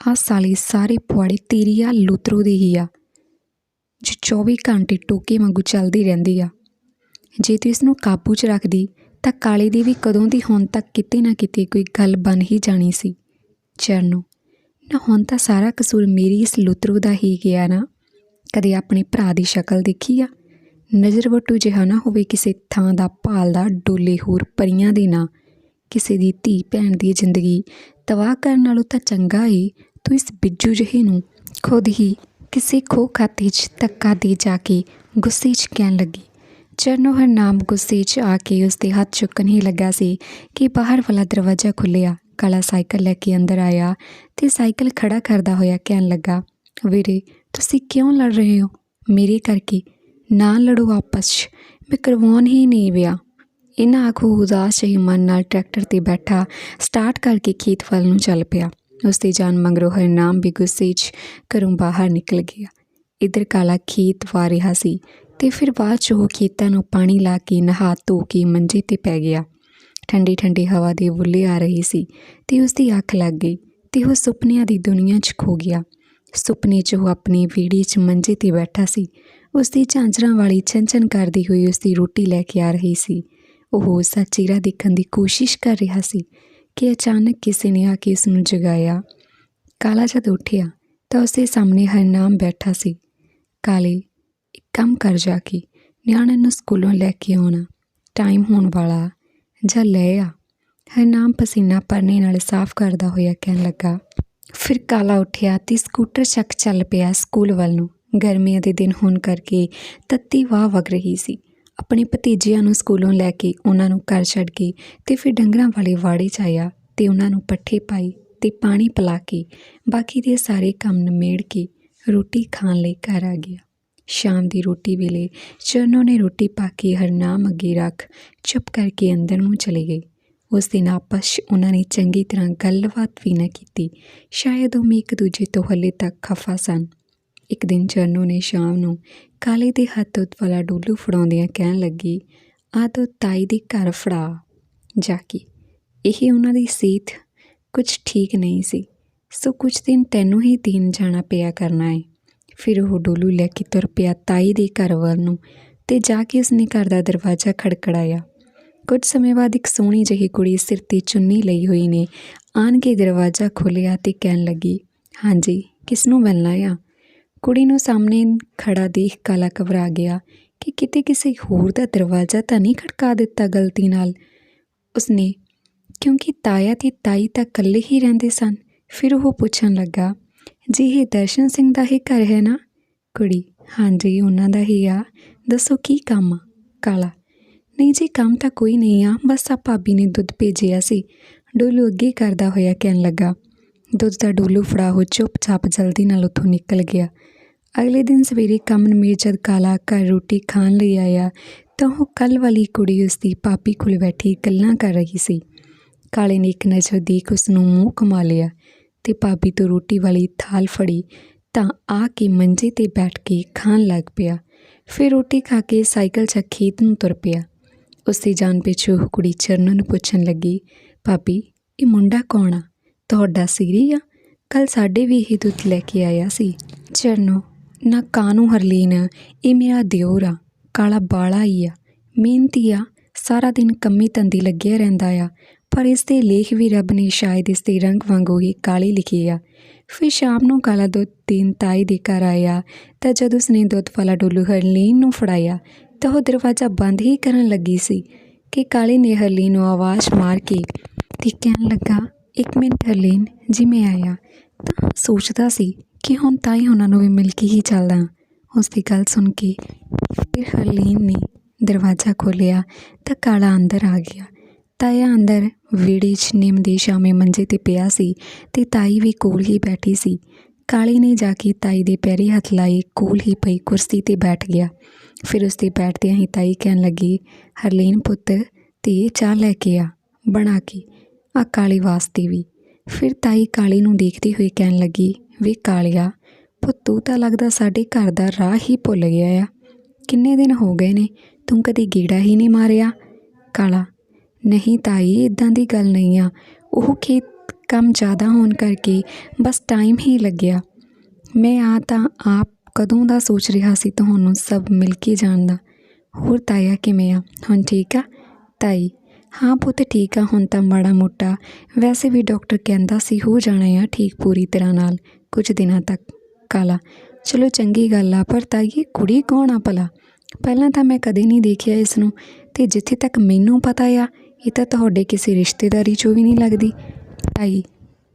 ਆ ਸਾਲੀ ਸਾਰੇ ਪੁਆੜੇ ਤੇਰੀ ਆ, ਲੁਤਰੋ ਦੀ ਹੀ ਆ। ਜੋ 24 ਘੰਟੇ ਟੋਕੇ ਵਾਂਗੂ ਚੱਲਦੀ ਰਹਿੰਦੀ ਆ। ਜੇ ਤੂੰ ਇਸ ਨੂੰ ਕਾਬੂ 'ਚ ਰੱਖਦੀ, ਤਾਂ ਕਾਲੇ ਦੀ ਵੀ ਕਦੋਂ ਦੀ ਹੁਣ ਤੱਕ ਕਿਤੇ ਨਾ ਕਿਤੇ ਕੋਈ ਗੱਲ ਬਣ ਹੀ ਜਾਣੀ ਸੀ। ਚਰਨੋ ਨਾ ਹੁਣ ਤਾਂ ਸਾਰਾ ਕਸੂਰ ਮੇਰੀ ਇਸ ਲੁੱਤਰੂ ਦਾ ਹੀ ਗਿਆ ਨਾ। ਕਦੇ ਆਪਣੇ ਭਰਾ ਦੀ ਸ਼ਕਲ ਦੇਖੀ ਆ? ਨਜ਼ਰ ਵਟੂ ਜਿਹਾ ਨਾ ਹੋਵੇ ਕਿਸੇ ਥਾਂ ਦਾ ਭਾਲ ਦਾ ਡੋਲੇ ਹੋਰ ਪਰੀਆਂ ਦੇ ਨਾ। ਕਿਸੇ ਦੀ ਧੀ ਭੈਣ ਦੀ ਜ਼ਿੰਦਗੀ ਤਬਾਹ ਕਰਨ ਨਾਲੋਂ ਤਾਂ ਚੰਗਾ ਏ। ਤੂੰ ਇਸ ਬਿੱਜੂ ਜਿਹੇ ਨੂੰ ਖੁਦ ਹੀ ਕਿਸੇ ਖੋ ਖਾਤੇ 'ਚ ਧੱਕਾ ਦੇ ਜਾ ਕੇ ਗੁੱਸੇ 'ਚ ਕਹਿਣ ਲੱਗੀ। ਚਰਨੋ ਹਰ ਗੁੱਸੇ 'ਚ ਆ ਕੇ ਉਸਦੇ ਹੱਥ ਚੁੱਕਣ ਹੀ ਲੱਗਾ ਸੀ ਕਿ ਬਾਹਰ ਵਾਲਾ ਦਰਵਾਜ਼ਾ ਖੁੱਲਿਆ ਕਾਲਾ ਸਾਈਕਲ ਲੈ ਕੇ ਅੰਦਰ ਆਇਆ ਤੇ ਸਾਈਕਲ ਖੜਾ ਕਰਦਾ ਹੋਇਆ ਕਹਿਣ ਲੱਗਾ, ਵੀਰੇ, ਤੁਸੀਂ ਕਿਉਂ ਲੜ ਰਹੇ ਹੋ? ਮੇਰੇ ਕਰਕੇ ਨਾ ਲੜੋ ਆਪਸ 'ਚ। ਮੈਂ ਕਰਵਾਉਣ ਹੀ ਨਹੀਂ ਵਿਆ। ਇਹਨਾਂ ਆਖੋ ਉਦਾਸ ਜਿਹੇ ਮਨ ਨਾਲ ਟਰੈਕਟਰ ਤੇ ਬੈਠਾ ਸਟਾਰਟ ਕਰਕੇ ਖੇਤ ਵੱਲ ਨੂੰ ਚੱਲ ਪਿਆ। ਉਸ ਦੀ ਜਾਨ ਮੰਗਰੋ ਹਰਨਾਮ ਵੀ ਗੁੱਸੇ 'ਚ ਘਰੋਂ ਬਾਹਰ ਨਿਕਲ ਗਿਆ। ਇਧਰ ਕਾਲਾ ਖੇਤ ਵਾ ਰਿਹਾ ਸੀ ਤੇ ਫਿਰ ਬਾਅਦ 'ਚ ਉਹ ਖੇਤਾਂ ਨੂੰ ਪਾਣੀ ਲਾ ਕੇ ਨਹਾ ਧੋ ਕੇ ਮੰਜੇ ਤੇ ਪੈ ਗਿਆ। ਠੰਡੀ ਠੰਡੀ ਹਵਾ ਦੇ ਬੁੱਲੇ ਆ ਰਹੀ ਸੀ ਤੇ ਉਸ ਦੀ ਅੱਖ ਲੱਗ ਗਈ ਤੇ ਉਹ ਸੁਪਨਿਆਂ ਦੀ ਦੁਨੀਆ 'ਚ ਖੋ ਗਿਆ। ਸੁਪਨੇ 'ਚ ਉਹ ਆਪਣੀ ਵੀੜੀ 'ਚ ਮੰਜੇ ਤੇ ਬੈਠਾ ਸੀ। ਉਸ ਦੀ ਝਾਂਜਰਾਂ ਵਾਲੀ ਛੰਛਨ ਕਰਦੀ ਹੋਈ ਉਸ ਦੀ ਰੋਟੀ ਲੈ ਕੇ ਆ ਰਹੀ ਸੀ। ਉਹ ਉਸਦਾ ਦੇਖਣ ਦੀ ਕੋਸ਼ਿਸ਼ ਕਰ ਰਿਹਾ ਸੀ ਕਿ ਅਚਾਨਕ ਕਿਸੇ ਨੇ ਆ ਕੇ ਉਸ ਨੂੰ ਜਗਾਇਆ। ਕਾਲਾ ਜਦ ਉੱਠਿਆ ਤਾਂ ਉਸਦੇ ਸਾਹਮਣੇ ਹਰਨਾਮ ਬੈਠਾ ਸੀ। ਕਾਲੇ, ਇੱਕ ਕੰਮ ਕਰ ਜਾ ਕੇ, ਨਿਆਣੇ ਨੂੰ ਸਕੂਲੋਂ ਲੈ ਕੇ ਆਉਣਾ। ਟਾਈਮ ਹੋਣ ਵਾਲਾ, ਜਾਂ ਲੈ ਆ? ਹਰਨਾਮ ਪਸੀਨਾ ਪਰਨੇ ਨਾਲ ਸਾਫ਼ ਕਰਦਾ ਹੋਇਆ ਕਹਿਣ ਲੱਗਾ, ਫਿਰ ਕਾਲਾ ਉੱਠਿਆ ਤੇ ਸਕੂਟਰ ਚੱਕ ਚੱਲ ਪਿਆ ਸਕੂਲ ਵੱਲ ਨੂੰ। ਗਰਮੀਆਂ ਦੇ ਦਿਨ ਹੋਣ ਕਰਕੇ ਤੱਤੀ ਵਾਹ ਵਗ ਰਹੀ ਸੀ। ਆਪਣੇ ਭਤੀਜਿਆਂ ਨੂੰ ਸਕੂਲੋਂ ਲੈ ਕੇ ਉਹਨਾਂ ਨੂੰ ਘਰ ਛੱਡ ਕੇ ਅਤੇ ਫਿਰ ਡੰਗਰਾਂ ਵਾਲੇ ਵਾੜੇ 'ਚ ਆਇਆ ਅਤੇ ਉਹਨਾਂ ਨੂੰ ਪੱਠੇ ਪਾਈ ਅਤੇ ਪਾਣੀ ਪਿਲਾ ਕੇ ਬਾਕੀ ਦੇ ਸਾਰੇ ਕੰਮ ਨਿਮੇੜ ਕੇ ਰੋਟੀ ਖਾਣ ਲਈ ਘਰ ਆ ਗਿਆ। ਸ਼ਾਮ ਦੀ ਰੋਟੀ ਵੇਲੇ ਚਰਨੋ ਨੇ ਰੋਟੀ ਪਾ ਕੇ ਹਰਨਾਮ ਅੱਗੇ ਰੱਖ ਚੁੱਪ ਕਰਕੇ ਅੰਦਰ ਨੂੰ ਚਲੇ ਗਈ ਉਸ ਦਿਨ ਆਪਸ 'ਚ ਉਹਨਾਂ ਨੇ ਚੰਗੀ ਤਰ੍ਹਾਂ ਗੱਲਬਾਤ ਵੀ ਨਾ ਕੀਤੀ। ਸ਼ਾਇਦ ਉਹ ਇੱਕ ਦੂਜੇ ਤੋਂ ਹਲੇ ਤੱਕ ਖਫਾ ਸਨ। ਇੱਕ ਦਿਨ ਚਰਨੋ ਨੇ ਸ਼ਾਮ ਨੂੰ ਕਾਲੇ ਦੇ ਹੱਥ ਉੱਤ ਵਾਲਾ ਡੋਲੂ ਫੜਾਉਂਦਿਆਂ ਕਹਿਣ ਲੱਗੀ, ਆ ਤੋ ਤਾਈ ਦੇ ਘਰ ਫੜਾ। ਜਾ ਕੇ ਇਹ ਉਹਨਾਂ ਦੀ ਸਿਹਤ ਕੁਝ ਠੀਕ ਨਹੀਂ ਸੀ, ਸੋ ਕੁਝ ਦਿਨ ਤੈਨੂੰ ਹੀ ਦੀਨ ਜਾਣਾ ਪਿਆ ਕਰਨਾ ਹੈ ਫਿਰ ਉਹ ਡੋਲੂ ਲੈ ਕੇ ਤੁਰ ਪਿਆ ਤਾਈ ਦੇ ਘਰ ਵੱਲ ਨੂੰ ਤੇ ਜਾ ਕੇ ਉਸਨੇ ਘਰ ਦਾ ਦਰਵਾਜ਼ਾ ਖੜਕੜਾਇਆ। ਕੁਝ ਸਮੇਂ ਬਾਅਦ ਇੱਕ ਸੋਹਣੀ ਜਿਹੀ ਕੁੜੀ ਸਿਰ ਤੇ ਚੁੰਨੀ ਲਈ ਹੋਈ ਨੇ, ਆਣ ਕੇ ਦਰਵਾਜ਼ਾ ਖੋਲ੍ਹਿਆ ਤੇ ਕਹਿਣ ਲੱਗੀ, ਹਾਂਜੀ, ਕਿਸ ਨੂੰ ਮਿਲਣਾ ਆ? ਕੁੜੀ ਨੂੰ ਸਾਹਮਣੇ ਖੜਾ ਦੇਖ ਕਾਲਾ ਘਬਰਾ ਗਿਆ ਕਿ ਕਿਤੇ ਕਿਸੇ ਹੋਰ ਦਾ ਦਰਵਾਜ਼ਾ ਤਾਂ ਨਹੀਂ ਖੜਕਾ ਦਿੱਤਾ ਗਲਤੀ ਨਾਲ। ਉਸਨੇ, ਕਿਉਂਕਿ ਤਾਇਆ ਤੇ ਤਾਈ ਤਾਂ ਇਕੱਲੇ ਹੀ ਰਹਿੰਦੇ ਸਨ। ਫਿਰ ਉਹ ਪੁੱਛਣ ਲੱਗਾ, ਜੀ, ਇਹ ਦਰਸ਼ਨ ਸਿੰਘ ਦਾ ਹੀ ਘਰ ਹੈ ਨਾ? ਕੁੜੀ ਹਾਂਜੀ ਉਹਨਾਂ ਦਾ ਹੀ ਆ। ਦੱਸੋ ਕੀ ਕੰਮ ਆ? ਕਾਲਾ, ਨਹੀਂ ਜੀ, ਕੰਮ ਤਾਂ ਕੋਈ ਨਹੀਂ ਆ। ਬਸ ਆ ਭਾਬੀ ਨੇ ਦੁੱਧ ਭੇਜਿਆ ਸੀ। ਡੋਲੂ ਅੱਗੇ ਕਰਦਾ ਹੋਇਆ ਕਹਿਣ ਲੱਗਾ ਦੁੱਧ ਦਾ ਡੋਲੂ ਫੜਾਓ ਹੋ ਚੁੱਪਚਾਪ ਜਲਦੀ ਨਾਲ ਉੱਥੋਂ ਨਿਕਲ ਗਿਆ। ਅਗਲੇ ਦਿਨ ਸਵੇਰੇ ਕੰਮ ਨਿਮੇੜ ਜਦ ਕਾਲਾ ਘਰ ਰੋਟੀ ਖਾਣ ਲਈ ਆਇਆ, ਤਾਂ ਉਹ ਕੱਲ ਵਾਲੀ ਕੁੜੀ ਉਸ ਦੀ ਪਾਪੀ ਕੋਲ ਬੈਠੀ ਗੱਲਾਂ ਕਰ ਰਹੀ ਸੀ। ਕਾਲੇ ਨੇ ਇੱਕ ਨਜ਼ਰ ਦੇਖ ਉਸ ਨੂੰ ਮੂੰਹ ਕਮਾ ਲਿਆ ਤੇ ਭਾਬੀ ਤੋਂ ਰੋਟੀ ਵਾਲੀ ਥਾਲ ਫੜੀ, ਤਾਂ ਆ ਕੇ ਮੰਜੇ ਤੇ ਬੈਠ ਕੇ ਖਾਣ ਲੱਗ ਪਿਆ। ਫਿਰ ਰੋਟੀ ਖਾ ਕੇ ਸਾਈਕਲ 'ਚ ਖੇਤ ਨੂੰ ਤੁਰ ਪਿਆ। ਉਸ ਦੀ ਜਾਨ ਪਿੱਛੋਂ ਉਹ ਕੁੜੀ ਚਰਨੋਂ ਨੂੰ ਪੁੱਛਣ ਲੱਗੀ ਭਾਬੀ ਇਹ ਮੁੰਡਾ ਕੌਣ ਆ? ਤੁਹਾਡਾ ਸੀਰੀ ਆ। ਕੱਲ ਸਾਡੇ ਵੀ ਇਹ ਦੁੱਧ ਲੈ ਕੇ ਆਇਆ ਸੀ। ਚਰਨੋ, ਨਾ ਕਾਨੂੰ ਹਰਲੀਨ, ਇਹ ਮੇਰਾ ਦਿਓਰ ਆ। ਕਾਲਾ ਬਾਲਾ ਹੀ ਆ। ਮਿਹਨਤੀ ਆ। ਸਾਰਾ ਦਿਨ ਕੰਮੀ ਤੰਦੀ ਲੱਗਿਆ ਰਹਿੰਦਾ ਆ। ਪਰ ਇਸ ਦੇ ਲੇਖ ਵੀ ਰੱਬ ਨੇ ਸ਼ਾਇਦ ਇਸ ਦੇ ਰੰਗ ਵਾਂਗੂ ਹੀ ਕਾਲੇ ਲਿਖੇ ਆ। ਫਿਰ ਸ਼ਾਮ ਨੂੰ ਕਾਲਾ ਦੁੱਧ ਦੇਣ ਤਾਈ ਦੇ ਘਰ ਆਇਆ ਤਾਂ ਜਦ ਉਸਨੇ ਦੁੱਧ ਵਾਲਾ ਡੋਲੂ ਹਰਲੀਨ ਨੂੰ ਫੜਾਇਆ ਤਾਂ ਉਹ ਦਰਵਾਜ਼ਾ ਬੰਦ ਹੀ ਕਰਨ ਲੱਗੀ ਸੀ ਕਿ ਕਾਲੇ ਨੇ ਹਰਲੀਨ ਨੂੰ ਆਵਾਜ਼ ਮਾਰ ਕੇ ਤੇ ਕਹਿਣ ਲੱਗਾ ਇੱਕ ਮਿੰਟ ਹਰਲੀਨ ਜਿਵੇਂ ਆਇਆ। ਤਾਂ ਸੋਚਦਾ ਸੀ ਕਿ ਹੁਣ ਤਾਈ ਉਹਨਾਂ ਨੂੰ ਵੀ ਮਿਲ ਕੇ ਹੀ ਚੱਲਦਾ। ਉਸ ਦੀ ਗੱਲ ਸੁਣ ਕੇ ਫਿਰ ਹਰਲੀਨ ਨੇ ਦਰਵਾਜ਼ਾ ਖੋਲ੍ਹਿਆ ਤਾਂ ਕਾਲਾ ਅੰਦਰ ਆ ਗਿਆ। ਤਾਇਆ ਅੰਦਰ ਵਿਹੜੇ 'ਚ ਨਿੰਮ ਦੇ ਛਾਵੇਂ ਮੰਜੇ ਤੇ ਪਿਆ ਸੀ ਤੇ ਤਾਈ ਵੀ ਕੋਲ ਹੀ ਬੈਠੀ ਸੀ। ਕਾਲੇ ਨੇ ਜਾ ਕੇ ਤਾਈ ਦੇ ਪੈਰੀ ਹੱਥ ਲਾਏ, ਕੋਲ ਹੀ ਪਈ ਕੁਰਸੀ ਤੇ ਬੈਠ ਗਿਆ। ਫਿਰ ਉਸ ਤੇ ਬੈਠਦਿਆਂ ਹੀ ਤਾਈ ਕਹਿਣ ਲੱਗੀ, ਹਰਲੀਨ ਪੁੱਤ, ਤੇ ਚਾਹ ਲੈ ਕੇ ਆ, ਬਣਾ ਕੇ। ਆ ਕਾਲੀ ਵਾਸਤੇ ਵੀ। ਫਿਰ ਤਾਈ ਕਾਲੀ ਨੂੰ ਦੇਖਦੀ ਹੋਈ ਕਹਿਣ ਲੱਗੀ, ਵੇ ਕਾਲੀਆ, ਪੁੱਤ ਤੂੰ ਤਾਂ ਲੱਗਦਾ ਸਾਡੇ ਘਰ ਦਾ ਰਾਹ ਹੀ ਭੁੱਲ ਗਿਆ ਆ। ਕਿੰਨੇ ਦਿਨ ਹੋ ਗਏ ਨੇ, ਤੂੰ ਕਦੀ ਗੀੜਾ ਹੀ ਨਹੀਂ ਮਾਰਿਆ? ਕਾਲਾ, ਨਹੀਂ ਤਾਈ ਇਦਾਂ ਦੀ ਗੱਲ ਨਹੀਂ ਆ। ਉਹ ਖੇਤ ਕੰਮ ਜ਼ਿਆਦਾ ਹੋਣ ਕਰਕੇ ਬਸ ਟਾਈਮ ਹੀ ਲੱਗਿਆ। ਮੈਂ ਆ ਤਾਂ ਆਪ ਕਦੋਂ ਦਾ ਸੋਚ ਰਿਹਾ ਸੀ ਤੁਹਾਨੂੰ ਸਭ ਮਿਲ ਕੇ ਜਾਣ ਦਾ। ਹੋਰ ਤਾਇਆ ਕਿਵੇਂ ਆ? ਹੁਣ ਠੀਕ ਆ? ਤਾਈ ਹਾਂ ਪੁੱਤ ਠੀਕ ਆ, ਹੁਣ ਤਾਂ ਮਾੜਾ ਮੋਟਾ। ਵੈਸੇ ਵੀ ਡਾਕਟਰ ਕਹਿੰਦਾ ਸੀ ਹੋ ਜਾਣਾ ਆ ਠੀਕ ਪੂਰੀ ਤਰ੍ਹਾਂ ਨਾਲ, ਕੁਝ ਦਿਨਾਂ ਤੱਕ। ਕਾਲਾ, ਚਲੋ ਚੰਗੀ ਗੱਲ ਆ, ਪਰ ਤਾਈਏ ਕੁੜੀ ਕੌਣ ਆ ਭਲਾ? ਪਹਿਲਾਂ ਤਾਂ ਮੈਂ ਕਦੇ ਨਹੀਂ ਦੇਖਿਆ ਇਸ ਨੂੰ ਤੇ ਜਿੱਥੇ ਤੱਕ ਮੈਨੂੰ ਪਤਾ ਆ, ਇਹ ਤਾਂ ਤੁਹਾਡੇ ਕਿਸੇ ਰਿਸ਼ਤੇਦਾਰੀ ਚੋਂ ਵੀ ਨਹੀਂ ਲੱਗਦੀ। ਤਾਈ,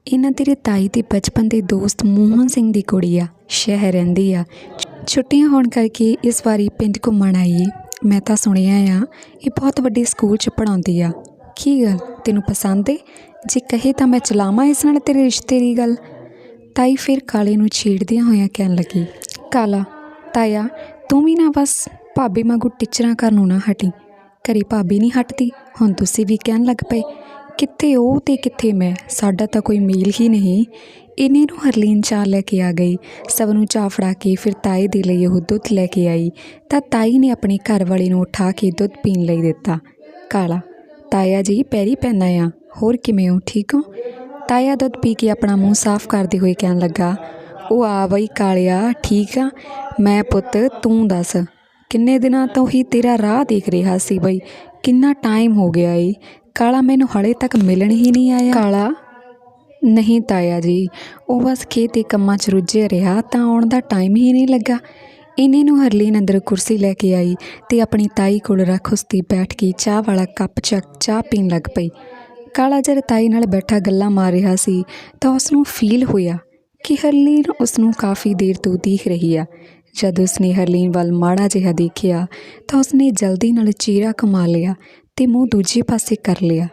ਇਹਨਾਂ ਤੇਰੇ ਤਾਈ ਤੇ ਬਚਪਨ ਦੇ ਦੋਸਤ ਮੋਹਨ ਸਿੰਘ ਦੀ ਕੁੜੀ ਆ, ਸ਼ਹਿਰ ਰਹਿੰਦੀ ਆ। ਛੁੱਟੀਆਂ ਹੋਣ ਕਰਕੇ ਇਸ ਵਾਰੀ ਪਿੰਡ ਘੁੰਮਣ ਆਈ ਮੈਂ ਤਾਂ ਸੁਣਿਆ ਆ, ਇਹ ਬਹੁਤ ਵੱਡੇ ਸਕੂਲ 'ਚ ਪੜ੍ਹਾਉਂਦੀ ਆ। ਕੀ ਗੱਲ? ਤੈਨੂੰ ਪਸੰਦ ਏ? ਜੇ ਕਹੇ ਤਾਂ ਮੈਂ ਚਲਾਵਾਂ ਇਸ ਨਾਲ ਤੇਰੇ ਰਿਸ਼ਤੇ ਦੀ ਗੱਲ? ਤਾਈ ਫਿਰ ਕਾਲੇ ਨੂੰ ਛੇੜਦਿਆਂ ਹੋਇਆਂ ਕਹਿਣ ਲੱਗੀ, ਕਾਲਾ, ਤਾਇਆ, ਤੂੰ ਵੀ ਨਾ ਬਸ ਭਾਬੀ ਵਾਂਗੂ ਟੀਚਰਾਂ ਕਰਨ ਨੂੰ ਨਾ ਹਟੀ। ਘਰੇ ਭਾਬੀ ਨਹੀਂ ਹਟਦੀ। ਹੁਣ ਤੁਸੀਂ ਵੀ ਕਹਿਣ ਲੱਗ ਪਏ। ਕਿੱਥੇ ਉਹ ਅਤੇ ਕਿੱਥੇ ਮੈਂ? ਸਾਡਾ ਤਾਂ ਕੋਈ ਮੇਲ ਹੀ ਨਹੀਂ। ਇਹਨੇ ਨੂੰ ਹਰਲੀਨ ਚਾਹ ਲੈ ਕੇ ਆ ਗਈ। ਸਭ ਨੂੰ ਚਾਹ ਫੜਾ ਕੇ ਫਿਰ ਤਾਈ ਦੇ ਲਈ ਉਹ ਦੁੱਧ ਲੈ ਕੇ ਆਈ। ਤਾਂ ਤਾਈ ਨੇ ਆਪਣੀ ਘਰ ਵਾਲੀ ਨੂੰ ਉਠਾ ਕੇ ਦੁੱਧ ਪੀਣ ਲਈ ਦਿੱਤਾ। ਕਾਲਾ, ਤਾਇਆ ਜੀ ਪੈਰੀ ਪੈਂਦਾ ਆ। ਹੋਰ ਕਿਵੇਂ ਹੋ? ਠੀਕ ਹੋ? ਤਾਇਆ ਦੁੱਧ ਪੀ ਕੇ ਆਪਣਾ ਮੂੰਹ ਸਾਫ਼ ਕਰਦੇ ਹੋਏ ਕਹਿਣ ਲੱਗਾ, ਉਹ ਆ ਬਈ ਕਾਲਿਆ, ਠੀਕ ਆ? ਮੈਂ ਪੁੱਤ, ਤੂੰ ਦੱਸ, ਕਿੰਨੇ ਦਿਨਾਂ ਤੋਂ ਹੀ ਤੇਰਾ ਰਾਹ ਦੇਖ ਰਿਹਾ ਸੀ ਬਈ? ਕਿੰਨਾ ਟਾਈਮ ਹੋ ਗਿਆ ਏ? ਕਾਲਾ ਮੈਨੂੰ ਹਲੇ ਤੱਕ ਮਿਲਣ ਹੀ ਨਹੀਂ ਆਇਆ। ਕਾਲਾ? ਨਹੀਂ ਤਾਇਆ ਜੀ ਉਹ ਬਸ ਖੇਤ ਦੇ ਕੰਮਾਂ 'ਚ ਰੁੱਝਿਆ ਰਿਹਾ ਤਾਂ ਆਉਣ ਦਾ ਟਾਈਮ ਹੀ ਨਹੀਂ ਲੱਗਾ। ਇੰਨੇ ਨੂੰ ਹਰਲੀਨ ਅੰਦਰ ਕੁਰਸੀ ਲੈ ਕੇ ਆਈ ਤੇ ਆਪਣੀ ਤਾਈ ਕੋਲ ਰੱਖ ਉਸ 'ਤੇ ਬੈਠ ਕੇ ਚਾਹ ਵਾਲਾ ਕੱਪ ਚੱਕ ਚਾਹ ਪੀਣ ਲੱਗ ਪਈ। ਕਾਲਾ ਜਦ ਤਾਈ ਨਾਲ ਬੈਠਾ ਗੱਲਾਂ ਮਾਰ ਰਿਹਾ ਸੀ ਤਾਂ ਉਸ ਨੂੰ ਫੀਲ ਹੋਇਆ ਕਿ ਹਰਲੀਨ ਉਸ ਨੂੰ ਕਾਫੀ ਦੇਰ ਤੋਂ ਦੇਖ ਰਹੀ ਆ। ਜਦ ਉਸਨੇ ਹਰਲੀਨ ਵੱਲ ਮਾੜਾ ਜਿਹਾ ਦੇਖਿਆ ਤਾਂ ਉਸਨੇ ਜਲਦੀ ਨਾਲ ਚਿਹਰਾ ਕਮਾ ਲਿਆ ਅਤੇ ਮੂੰਹ ਦੂਜੇ ਪਾਸੇ ਕਰ ਲਿਆ।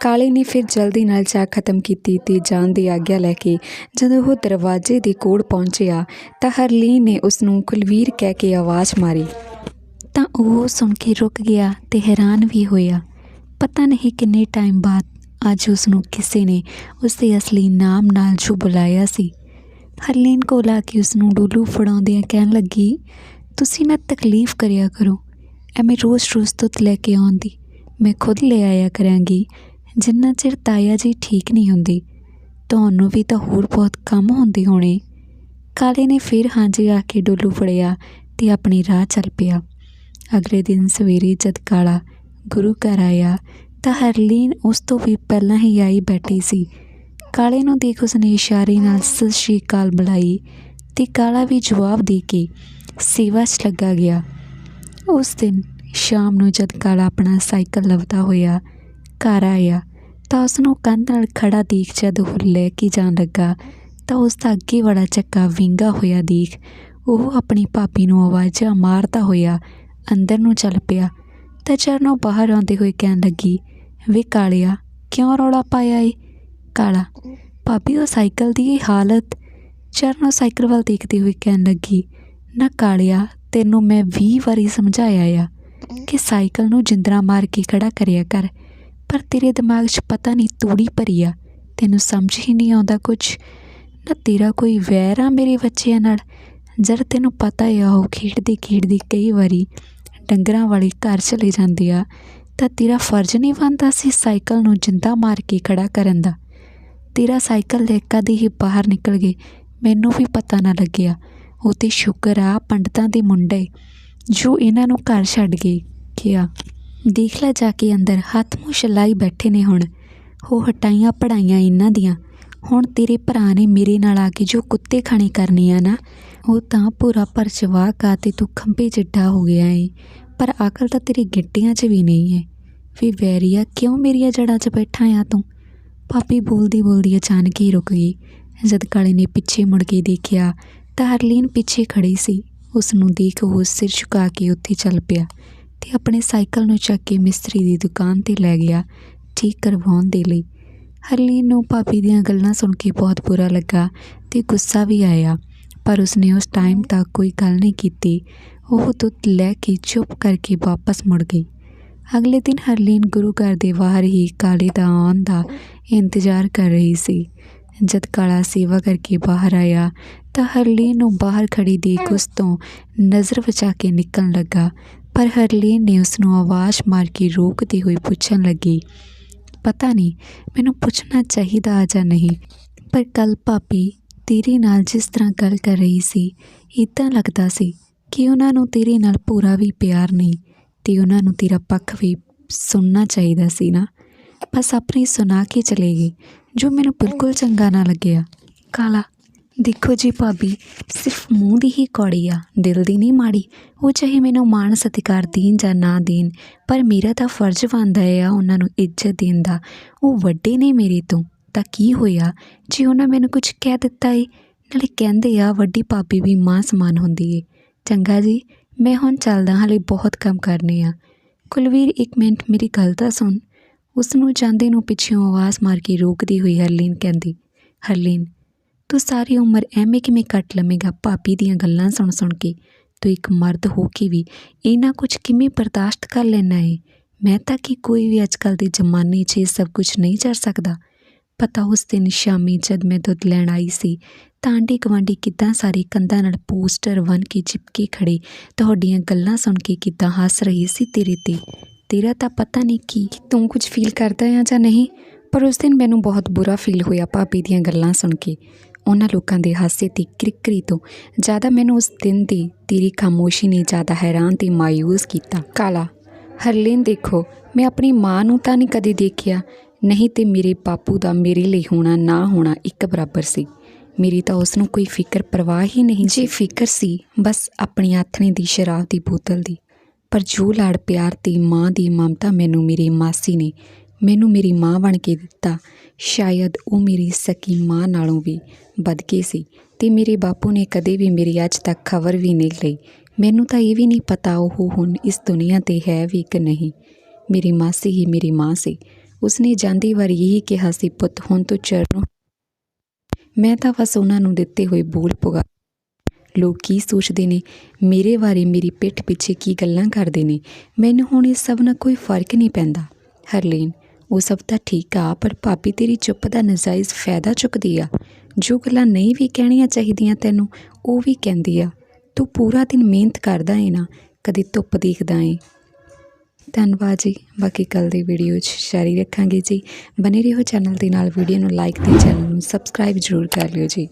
ਕਾਲੇ ਨੇ ਫਿਰ ਜਲਦੀ ਨਾਲ ਚਾਹ ਖਤਮ ਕੀਤੀ ਤੇ ਜਾਣ ਦੀ ਆਗਿਆ ਲੈ ਕੇ ਜਦੋਂ ਉਹ ਦਰਵਾਜ਼ੇ ਦੇ ਕੋਲ ਪਹੁੰਚਿਆ ਤਾਂ ਹਰਲੀਨ ਨੇ ਉਸ ਨੂੰ ਕੁਲਵੀਰ ਕਹਿ ਕੇ ਆਵਾਜ਼ ਮਾਰੀ। ਤਾਂ ਉਹ ਸੁਣ ਕੇ ਰੁਕ ਗਿਆ ਤੇ ਹੈਰਾਨ ਵੀ ਹੋਇਆ। ਪਤਾ ਨਹੀਂ ਕਿੰਨੇ ਟਾਈਮ ਬਾਅਦ ਅੱਜ ਉਸ ਨੂੰ ਕਿਸੇ ਨੇ ਉਸ ਦੇ ਅਸਲੀ ਨਾਮ ਨਾਲ ਜੋ ਬੁਲਾਇਆ ਸੀ। ਹਰਲੀਨ ਕੋਲ ਆ ਕੇ ਉਸ ਨੂੰ ਡੋਲੂ ਫੜਾਉਂਦਿਆਂ ਕਹਿਣ ਲੱਗੀ, ਤੁਸੀਂ ਨਾ ਤਕਲੀਫ ਕਰਿਆ ਕਰੋ। ਐਵੇਂ ਰੋਜ਼-ਰੋਜ਼ ਦੁੱਧ ਲੈ ਕੇ ਆਉਂਦੀ। ਮੈਂ ਖੁਦ ਲੈ ਆਇਆ ਕਰਾਂਗੀ। ਜਿੰਨਾ ਚਿਰ ਤਾਇਆ ਜੀ ਠੀਕ ਨਹੀਂ ਹੁੰਦੀ, ਤੁਹਾਨੂੰ ਵੀ ਤਾਂ ਹੋਰ ਬਹੁਤ ਕੰਮ ਹੁੰਦੇ ਹੋਣੇ। ਕਾਲੇ ਨੇ ਫਿਰ ਹਾਂਜੀ ਆ ਕੇ ਡੋਲੂ ਫੜਿਆ ਤੇ ਆਪਣੀ ਰਾਹ ਚੱਲ ਪਿਆ। ਅਗਲੇ ਦਿਨ ਸਵੇਰੇ ਜਦ ਕਾਲਾ ਗੁਰੂ ਘਰ ਆਇਆ, ਤਾਂ ਹਰਲੀਨ ਉਸ ਤੋਂ ਵੀ ਪਹਿਲਾਂ ਹੀ ਆਈ ਬੈਠੀ ਸੀ। ਕਾਲੇ ਨੂੰ ਦੇਖ ਉਸਨੇ ਇਸ਼ਾਰੇ ਨਾਲ ਸਤਿ ਸ਼੍ਰੀ ਅਕਾਲ ਬੁਲਾਈ ਤੇ ਕਾਲਾ ਵੀ ਜਵਾਬ ਦੇ ਕੇ ਸੇਵਾ 'ਚ ਲੱਗਾ ਗਿਆ। ਉਸ ਦਿਨ ਸ਼ਾਮ ਨੂੰ ਜਦ ਕਾਲਾ ਆਪਣਾ ਸਾਈਕਲ ਲਵਦਾ ਹੋਇਆ ਘਰ ਆਇਆ, ਤਾਂ ਉਸ ਨੂੰ ਕੰਧ ਨਾਲ ਖੜਾ ਦੇਖ ਜਦ ਉਹ ਲੈ ਕੇ ਜਾਣ ਲੱਗਾ, ਤਾਂ ਉਸ ਦਾ ਅੱਗੇ ਵਾਲਾ ਚੱਕਾ ਵਿੰਗਾ ਹੋਇਆ ਦੇਖ। ਉਹ ਆਪਣੀ ਭਾਬੀ ਨੂੰ ਆਵਾਜ਼ਾਂ ਮਾਰਦਾ ਹੋਇਆ ਅੰਦਰ ਨੂੰ ਚੱਲ ਪਿਆ, ਤਾਂ ਚਰਨੋਂ ਬਾਹਰ ਆਉਂਦੇ ਹੋਏ ਕਹਿਣ ਲੱਗੀ, ਵੇ ਕਾਲਿਆ, ਕਿਉਂ ਰੌਲਾ ਪਾਇਆ ਏ? ਕਾਲਾ, ਭਾਬੀ, ਉਹ ਸਾਈਕਲ ਦੀ ਇਹ ਹਾਲਤ? ਚਰਨੋਂ ਸਾਈਕਲ ਵੱਲ ਦੇਖਦੇ ਹੋਏ ਕਹਿਣ ਲੱਗੀ, ਨਾ ਕਾਲਿਆ, ਤੈਨੂੰ ਮੈਂ 20 ਵਾਰੀ ਸਮਝਾਇਆ ਆ। ਕਿ ਸਾਈਕਲ ਨੂੰ ਜਿੰਦਰਾ ਮਾਰ ਕੇ ਖੜਾ ਕਰਿਆ ਕਰ, ਪਰ ਤੇਰੇ ਦਿਮਾਗ 'ਚ ਪਤਾ ਨਹੀਂ ਤੂੜੀ ਭਰੀ ਆ, ਤੈਨੂੰ ਸਮਝ ਹੀ ਨਹੀਂ ਆਉਂਦਾ ਕੁਝ ਨਾ ਤੇਰਾ ਕੋਈ ਵੈਰ ਆ ਮੇਰੇ ਬੱਚਿਆਂ ਨਾਲ, ਜਦ ਤੈਨੂੰ ਪਤਾ ਆ ਉਹ ਖੇਡਦੇ ਖੇਡਦੇ ਕਈ ਵਾਰੀ ਡੰਗਰਾਂ ਵਾਲੀ ਘਰ ਚਲੇ ਜਾਂਦੇ ਆ, ਤਾਂ ਤੇਰਾ ਫਰਜ਼ ਨਹੀਂ ਬਣਦਾ ਸੀ ਸਾਈਕਲ ਨੂੰ ਜਿੰਦਾ ਮਾਰ ਕੇ ਖੜਾ ਕਰਨ ਦਾ। ਤੇਰਾ ਸਾਈਕਲ ਲੈ ਕਦੇ ਹੀ ਬਾਹਰ ਨਿਕਲ ਗਏ, ਮੈਨੂੰ ਵੀ ਪਤਾ ਨਾ ਲੱਗਿਆ। ਉਹ ਤੇ ਸ਼ੁਕਰ ਆ, ਪੰਡਤਾਂ ਦੇ ਮੁੰਡੇ ਜੋ ਇਹਨਾਂ ਨੂੰ ਘਰ ਛੱਡ ਕੇ ਕਿਹਾ, ਦੇਖ ਲੈ ਜਾ ਕੇ ਅੰਦਰ, ਹੱਥ ਮੂੰਹ ਛਲਾਈ ਬੈਠੇ ਨੇ ਹੁਣ। ਉਹ ਹਟਾਈਆਂ ਪੜਾਈਆਂ ਇਹਨਾਂ ਦੀਆਂ। ਹੁਣ ਤੇਰੇ ਭਰਾ ਨੇ ਮੇਰੇ ਨਾਲ ਆ ਕੇ ਜੋ ਕੁੱਤੇ ਖਾਣੇ ਕਰਨੇ ਆ ਨਾ, ਉਹ ਤਾਂ ਪੂਰਾ ਪਰਚਵਾ ਕਾ ਤੇ ਤੂੰ ਖੰਭੇ ਜਿੱਡਾ ਹੋ ਗਿਆ ਏ। ਪਰ ਅਕਲ ਤਾਂ ਤੇਰੀ ਗਿੱਟੀਆਂ 'ਚ ਵੀ ਨਹੀਂ ਏ। ਵੀ ਵੈਰੀਆ, ਕਿਉਂ ਮੇਰੀਆਂ ਜੜ੍ਹਾਂ 'ਚ ਬੈਠਾ ਆ ਤੂੰ? ਪਾਪੀ ਬੋਲਦੀ ਬੋਲਦੀ ਅਚਾਨਕ ਹੀ ਰੁਕ ਗਈ। ਜਦ ਕਾਲੇ ਨੇ ਪਿੱਛੇ ਮੁੜ ਕੇ ਦੇਖਿਆ, ਤਾਂ ਹਰਲੀਨ ਪਿੱਛੇ ਖੜੀ ਸੀ। ਉਸ ਨੂੰ ਦੇਖ ਉਹ ਸਿਰ ਝੁਕਾ ਕੇ ਉੱਥੇ ਚੱਲ ਪਿਆ ਤੇ ਆਪਣੇ ਸਾਈਕਲ ਨੂੰ ਚੱਕ ਕੇ ਮਿਸਤਰੀ ਦੀ ਦੁਕਾਨ ਤੇ ਲੈ ਗਿਆ, ਠੀਕ ਕਰਵਾਉਣ ਦੇ ਲਈ। ਹਰਲੀਨ ਨੂੰ ਭਾਬੀ ਦੀਆਂ ਗੱਲਾਂ ਸੁਣ ਕੇ ਬਹੁਤ ਬੁਰਾ ਲੱਗਾ ਤੇ ਗੁੱਸਾ ਵੀ ਆਇਆ, ਪਰ ਉਸਨੇ ਉਸ ਟਾਈਮ ਤੱਕ ਕੋਈ ਗੱਲ ਨਹੀਂ ਕੀਤੀ। ਉਹ ਦੁੱਧ ਲੈ ਕੇ ਚੁੱਪ ਕਰਕੇ ਵਾਪਸ ਮੁੜ ਗਈ। ਅਗਲੇ ਦਿਨ ਹਰਲੀਨ ਗੁਰੂ ਘਰ ਦੇ ਬਾਹਰ ਹੀ ਕਾਲੇ ਦਾ ਆਉਣ ਦਾ ਇੰਤਜ਼ਾਰ ਕਰ ਰਹੀ ਸੀ। ਜਦ ਕਾਲਾ ਸੇਵਾ ਕਰਕੇ ਬਾਹਰ ਆਇਆ ਤਾਂ ਹਰਲੀਨ ਨੂੰ ਬਾਹਰ ਖੜੀ ਦੇਖ ਉਸ ਤੋਂ ਨਜ਼ਰ ਬਚਾ ਕੇ ਨਿਕਲਣ ਲੱਗਾ। ਪਰ ਹਰਲੀਨ ਨੇ ਉਸ ਨੂੰ ਆਵਾਜ਼ ਮਾਰ ਕੇ ਰੋਕਦੀ ਹੋਈ ਪੁੱਛਣ ਲੱਗੀ, ਪਤਾ ਨਹੀਂ, ਮੈਨੂੰ ਪੁੱਛਣਾ ਚਾਹੀਦਾ ਜਾਂ ਨਹੀਂ? ਪਰ ਕੱਲ ਭਾਬੀ ਤੇਰੇ ਨਾਲ ਜਿਸ ਤਰ੍ਹਾਂ ਗੱਲ ਕਰ ਰਹੀ ਸੀ ਇਦਾਂ ਲੱਗਦਾ ਸੀ ਕਿ ਉਹਨਾਂ ਨੂੰ ਤੇਰੇ ਨਾਲ ਪੂਰਾ ਵੀ ਪਿਆਰ ਨਹੀਂ ਤੇ ਉਹਨਾਂ ਨੂੰ ਤੇਰਾ ਪੱਖ ਵੀ ਸੁਣਨਾ ਚਾਹੀਦਾ ਸੀ ਨਾ। ਬਸ ਆਪਣੀ ਸੁਣਾ ਕੇ ਚਲੇ ਗਏ ਜੋ ਮੈਨੂੰ ਬਿਲਕੁਲ ਚੰਗਾ ਨਾ ਲੱਗਿਆ। ਕਾਲਾ, ਦੇਖੋ ਜੀ ਭਾਬੀ, ਸਿਰਫ ਮੂੰਹ ਦੀ ਹੀ ਕੌੜੀ ਆ, ਦਿਲ ਦੀ ਨਹੀਂ ਮਾੜੀ। ਉਹ ਚਾਹੇ ਮੈਨੂੰ ਮਾਣ ਸਤਿਕਾਰ ਦੇਣ ਜਾਂ ਨਾ ਦੇਣ, ਪਰ ਮੇਰਾ ਤਾਂ ਫਰਜ਼ ਬਣਦਾ ਹੈ ਆ ਉਹਨਾਂ ਨੂੰ ਇੱਜ਼ਤ ਦੇਣ ਦਾ। ਉਹ ਵੱਡੇ ਨੇ ਮੇਰੇ ਤੋਂ, ਤਾਂ ਕੀ ਹੋਇਆ? ਜੇ ਉਹਨਾਂ ਮੈਨੂੰ ਕੁਝ ਕਹਿ ਦਿੱਤਾ ਏ, ਨਾਲੇ ਕਹਿੰਦੇ ਆ ਵੱਡੀ ਭਾਬੀ ਵੀ ਮਾਂ ਸਮਾਨ ਹੁੰਦੀ ਏ। ਚੰਗਾ ਜੀ, ਮੈਂ ਹੁਣ ਚੱਲਦਾ ਹਾਲੇ ਬਹੁਤ ਕੰਮ ਕਰਨੇ ਆ। ਕੁਲਵੀਰ, ਇੱਕ ਮਿੰਟ, ਮੇਰੀ ਗੱਲ ਤਾਂ ਸੁਣ। ਉਸ ਨੂੰ ਜਾਂਦੇ ਨੂੰ ਪਿੱਛੋਂ ਆਵਾਜ਼ ਮਾਰ ਕੇ ਰੋਕਦੀ ਹੋਈ ਹਰਲੀਨ ਕਹਿੰਦੀ, ਹਰਲੀਨ, ਤੂੰ ਸਾਰੀ ਉਮਰ ਐਵੇਂ ਕਿਵੇਂ ਕੱਟ ਲਵੇਂਗਾ ਭਾਬੀ ਦੀਆਂ ਗੱਲਾਂ ਸੁਣ ਸੁਣ ਕੇ? ਤੂੰ ਇੱਕ ਮਰਦ ਹੋ ਕੇ ਵੀ ਇਹਨਾਂ ਕੁਝ ਕਿਵੇਂ ਬਰਦਾਸ਼ਤ ਕਰ ਲੈਣਾ ਏ? ਮੈਂ ਤਾਂ ਕਿ ਕੋਈ ਵੀ ਅੱਜਕੱਲ ਦੇ ਜ਼ਮਾਨੇ 'ਚ ਇਹ ਸਭ ਕੁਝ ਨਹੀਂ ਕਰ ਸਕਦਾ? ਪਤਾ ਉਸ ਦਿਨ ਸ਼ਾਮੀ ਜਦ ਮੈਂ ਦੁੱਧ ਲੈਣ ਆਈ ਸੀ, ਤਾਂ ਆਂਢੀ ਗੁਆਂਢੀ ਕਿੱਦਾਂ ਸਾਰੇ ਕੰਧਾਂ ਨਾਲ ਪੋਸਟਰ ਬਣ ਕੇ ਚਿਪਕੇ ਖੜੇ, ਤੁਹਾਡੀਆਂ ਗੱਲਾਂ ਸੁਣ ਕੇ ਕਿੱਦਾਂ ਹੱਸ ਰਹੀ ਸੀ ਤੇਰੇ ਤੇ? ਤੇਰਾ ਤਾਂ ਪਤਾ ਨਹੀਂ ਕੀ ਤੂੰ ਕੁਝ ਫੀਲ ਕਰਦਾ ਆ ਜਾਂ ਨਹੀਂ, ਪਰ ਉਸ ਦਿਨ ਮੈਨੂੰ ਬਹੁਤ ਬੁਰਾ ਫੀਲ ਹੋਇਆ ਭਾਬੀ ਦੀਆਂ ਗੱਲਾਂ ਸੁਣ ਕੇ। ਉਹਨਾਂ ਲੋਕਾਂ ਦੇ ਹਾਸੇ ਤੇ ਕਿਰਕਰੀ ਤੋਂ ਜ਼ਿਆਦਾ ਮੈਨੂੰ ਉਸ ਦਿਨ ਦੀ ਤੇਰੀ ਖਾਮੋਸ਼ੀ ਨੇ ਜ਼ਿਆਦਾ ਹੈਰਾਨ ਤੇ ਮਾਯੂਸ ਕੀਤਾ। ਕਾਲਾ, ਹਰਲੀਨ ਦੇਖੋ, ਮੈਂ ਆਪਣੀ ਮਾਂ ਨੂੰ ਤਾਂ ਨਹੀਂ ਕਦੇ ਦੇਖਿਆ। ਨਹੀਂ ਤੇ ਮੇਰੇ ਬਾਪੂ ਦਾ ਮੇਰੇ ਲਈ ਹੋਣਾ ਨਾ ਹੋਣਾ ਇੱਕ ਬਰਾਬਰ ਸੀ। ਮੇਰੀ ਤਾਂ ਉਸ ਨੂੰ ਕੋਈ ਫਿਕਰ ਪਰਵਾਹ ਹੀ ਨਹੀਂ ਜੇ ਫਿਕਰ ਸੀ, ਬਸ ਆਪਣੀ ਆਥਣੇ ਦੀ, ਸ਼ਰਾਬ ਦੀ ਬੋਤਲ ਦੀ। ਪਰ ਜੋ ਲਾੜ ਪਿਆਰ ਤੇ ਮਾਂ ਦੀ ਮਮਤਾ ਮੈਨੂੰ ਮੇਰੀ ਮਾਸੀ ਨੇ, ਮੈਨੂੰ ਮੇਰੀ ਮਾਂ ਬਣ ਕੇ ਦਿੱਤਾ। ਸ਼ਾਇਦ ਉਹ ਮੇਰੀ ਸਕੀ ਮਾਂ ਨਾਲੋਂ ਵੀ ਵੱਧ ਕੇ ਸੀ ਤੇ ਮੇਰੇ ਬਾਪੂ ਨੇ ਕਦੇ ਵੀ ਮੇਰੀ ਅੱਜ ਤੱਕ ਖਬਰ ਵੀ ਨਹੀਂ ਲਈ। ਮੈਨੂੰ ਤਾਂ ਇਹ ਵੀ ਨਹੀਂ ਪਤਾ ਉਹ ਹੁਣ ਇਸ ਦੁਨੀਆ ਤੇ ਹੈ ਵੀ ਕਿ ਨਹੀਂ। ਮੇਰੀ ਮਾਸੀ ਹੀ ਮੇਰੀ ਮਾਂ ਸੀ। ਉਸਨੇ ਜਾਂਦੀ ਵਾਰ ਇਹੀ ਕਿਹਾ ਸੀ, ਪੁੱਤ, ਹੁਣ ਤੂੰ ਚਰਨੋਂ ਮੈਂ ਤਾਂ ਬਸ ਉਹਨਾਂ ਨੂੰ ਦਿੱਤੇ ਹੋਏ ਬੋਲ ਪੁਗਾ ਲੋਕ ਕੀ ਸੋਚਦੇ ਨੇ? ਮੇਰੇ ਬਾਰੇ ਮੇਰੀ ਪਿੱਠ ਪਿੱਛੇ ਕੀ ਗੱਲਾਂ ਕਰਦੇ ਨੇ? ਮੈਨੂੰ ਹੁਣ ਇਸ ਸਭ ਨਾਲ ਕੋਈ ਫ਼ਰਕ ਨਹੀਂ ਪੈਂਦਾ। ਹਰਲੀਨ, ਉਹ ਸਭ ਤਾਂ ਠੀਕ ਆ, ਪਰ ਭਾਬੀ ਤੇਰੀ ਚੁੱਪ ਦਾ ਨਜਾਇਜ਼ ਫਾਇਦਾ ਚੁੱਕਦੀ ਆ। ਜੋ ਗੱਲਾਂ ਨਹੀਂ ਵੀ ਕਹਿਣੀਆਂ ਚਾਹੀਦੀਆਂ ਤੈਨੂੰ, ਉਹ ਵੀ ਕਹਿੰਦੀ ਆ। ਤੂੰ ਪੂਰਾ ਦਿਨ ਮਿਹਨਤ ਕਰਦਾ ਏ ਨਾ, ਕਦੇ ਧੁੱਪ ਦੇਖਦਾ ਏ। ਧੰਨਵਾਦ ਜੀ। ਬਾਕੀ ਕੱਲ ਦੀ ਵੀਡੀਓ 'ਚ ਜਾਰੀ ਰੱਖਾਂਗੇ ਜੀ। ਬਨੇ ਰਹੋ ਚੈਨਲ ਦੇ ਨਾਲ, ਵੀਡੀਓ ਨੂੰ ਲਾਈਕ ਤੇ ਚੈਨਲ ਨੂੰ ਸਬਸਕ੍ਰਾਈਬ ਜ਼ਰੂਰ ਕਰ ਲਿਓ ਜੀ।